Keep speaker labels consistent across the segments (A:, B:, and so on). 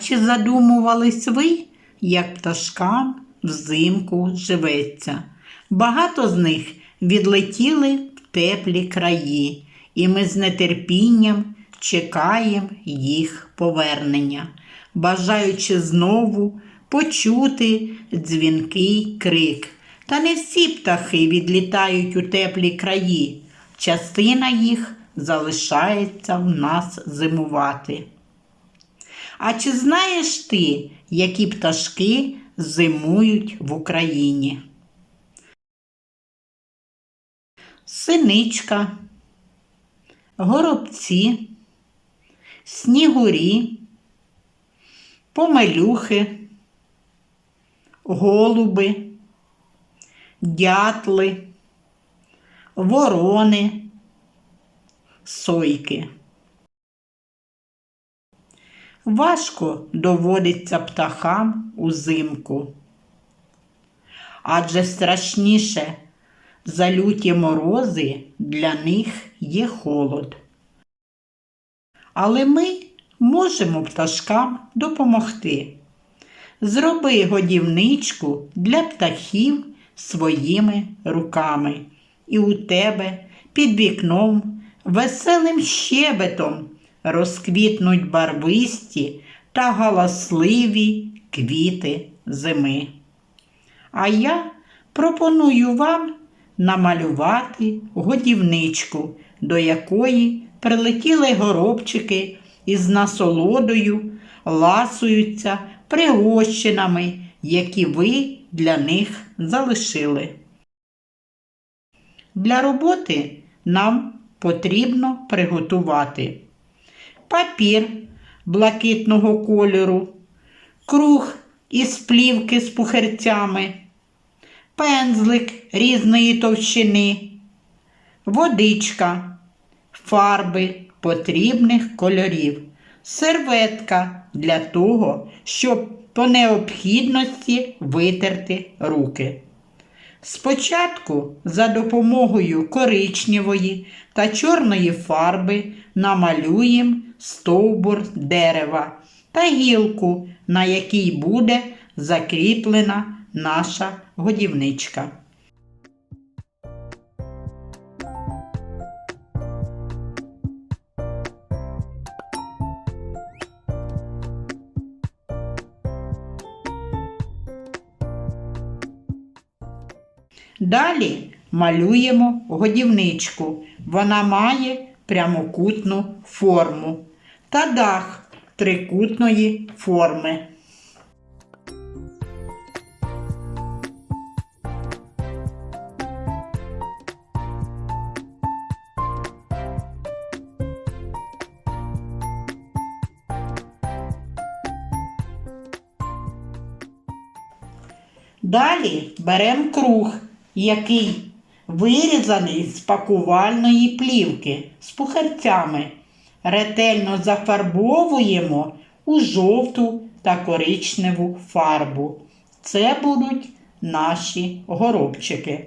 A: Чи задумувались ви, як пташкам взимку живеться? Багато з них відлетіли в теплі краї, і ми з нетерпінням чекаємо їх повернення, бажаючи знову почути дзвінкий крик. Та не всі птахи відлітають у теплі краї, частина їх залишається в нас зимувати. А чи знаєш ти, які пташки зимують в Україні? Синичка, горобці, снігурі, помелюхи, голуби, дятли, ворони, сойки. Важко доводиться птахам узимку. Адже страшніше за люті морози для них є холод. Але ми можемо пташкам допомогти. Зроби годівничку для птахів своїми руками, і у тебе під вікном веселим щебетом розквітнуть барвисті та галасливі квіти зими. А я пропоную вам намалювати годівничку, до якої прилетіли горобчики із насолодою ласуються пригощинами, які ви для них залишили. Для роботи нам потрібно приготувати папір блакитного кольору, круг із плівки з пухерцями, пензлик різної товщини, водичка, фарби потрібних кольорів, серветка для того, щоб по необхідності витерти руки. Спочатку за допомогою коричневої та чорної фарби намалюємо стовбур дерева та гілку, на якій буде закріплена наша годівничка. Далі малюємо годівничку. Вона має прямокутну форму та дах трикутної форми. Далі беремо круг, який вирізаний з пакувальної плівки з пухарцями. Ретельно зафарбовуємо у жовту та коричневу фарбу. Це будуть наші горобчики.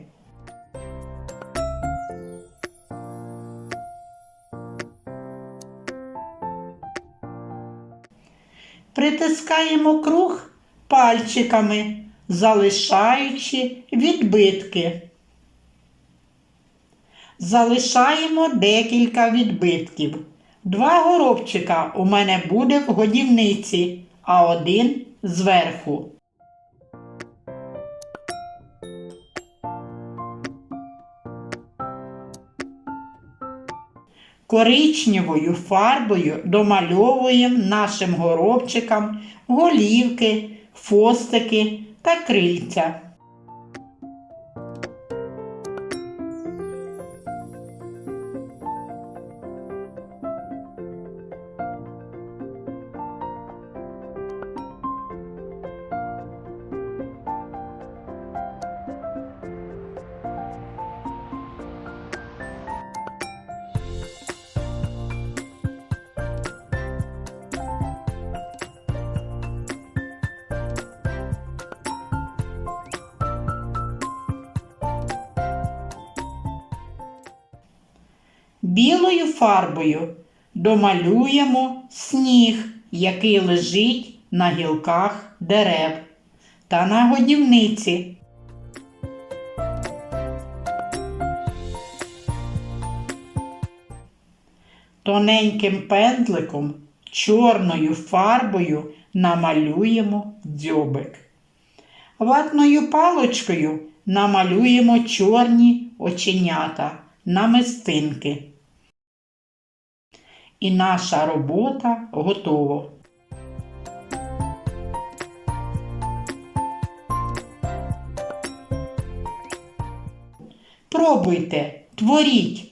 A: Притискаємо круг пальчиками, залишаючи відбитки. Залишаємо декілька відбитків. Два горобчика у мене буде в годівниці, а один зверху. Коричневою фарбою домальовуємо нашим горобчикам голівки, фостики та крильця. Білою фарбою домалюємо сніг який лежить на гілках дерев та на годівниці. Тоненьким пендликом чорною фарбою намалюємо дзьобик. Ватною палочкою намалюємо чорні оченята, намистинки. І наша робота готова. Пробуйте, творіть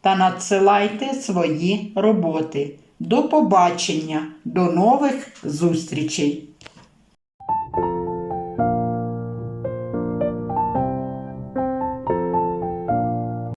A: та надсилайте свої роботи. До побачення, до нових зустрічей!